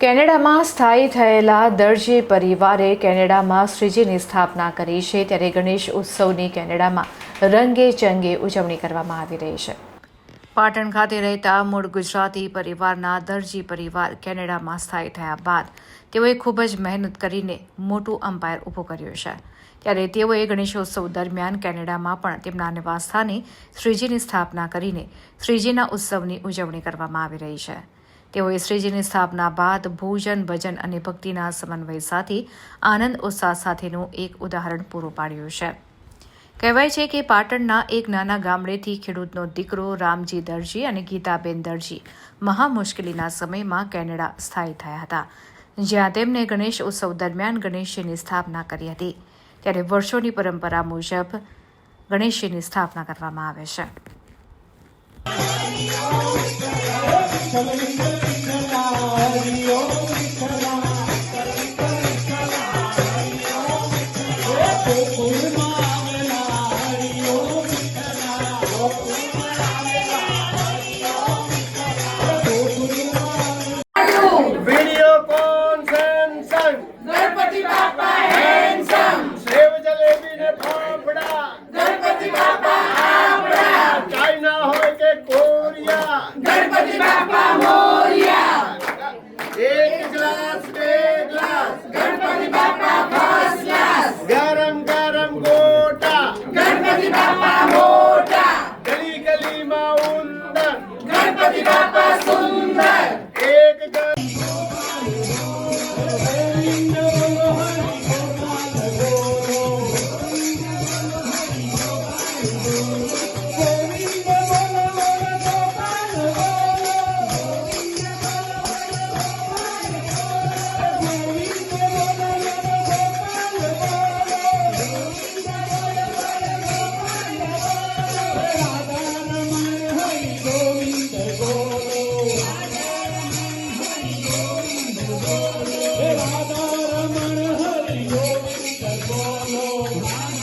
કેનેડામાં સ્થાયી થયેલા દરજી પરિવારે કેનેડામાં શ્રીજીની સ્થાપના કરી છે. ત્યારે ગણેશ ઉત્સવની કેનેડામાં રંગે ચંગે ઉજવણી કરવામાં આવી રહી છે. પાટણ ખાતે રહેતા મૂળ ગુજરાતી પરિવારના દરજી પરિવાર કેનેડામાં સ્થાયી થયા બાદ તેઓએ ખૂબ જ મહેનત કરીને મોટું અમ્પાયર ઊભું કર્યું છે. ત્યારે તેઓએ ગણેશોત્સવ દરમિયાન કેનેડામાં પણ તેમના નિવાસસ્થાને શ્રીજીની સ્થાપના કરીને શ્રીજીના ઉત્સવની ઉજવણી કરવામાં આવી રહી છે. તેઓએ શ્રીજીની સ્થાપના બાદ ભોજન, ભજન અને ભક્તિના સમન્વય સાથે આનંદ, ઉત્સાહ સાથેનું એક ઉદાહરણ પૂરું પાડ્યું છે. કહેવાય છે કે પાટણના એક નાના ગામડેથી ખેડૂતનો દીકરો રામજી દરજી અને ગીતાબેન દરજી મહા મુશ્કેલીના સમયમાં કેનેડા સ્થાયી થયા હતા, જ્યાં તેમને ગણેશ ઉત્સવ દરમિયાન ગણેશજીની સ્થાપના કરી હતી. ત્યારે વર્ષોની પરંપરા મુજબ ગણેશજીની સ્થાપના કરવામાં આવે છે. గణపతి బాపా మోటా గలీ గలీ మా ఉందర్ గణపతి బాపా సుందర్ ఏక గణపతి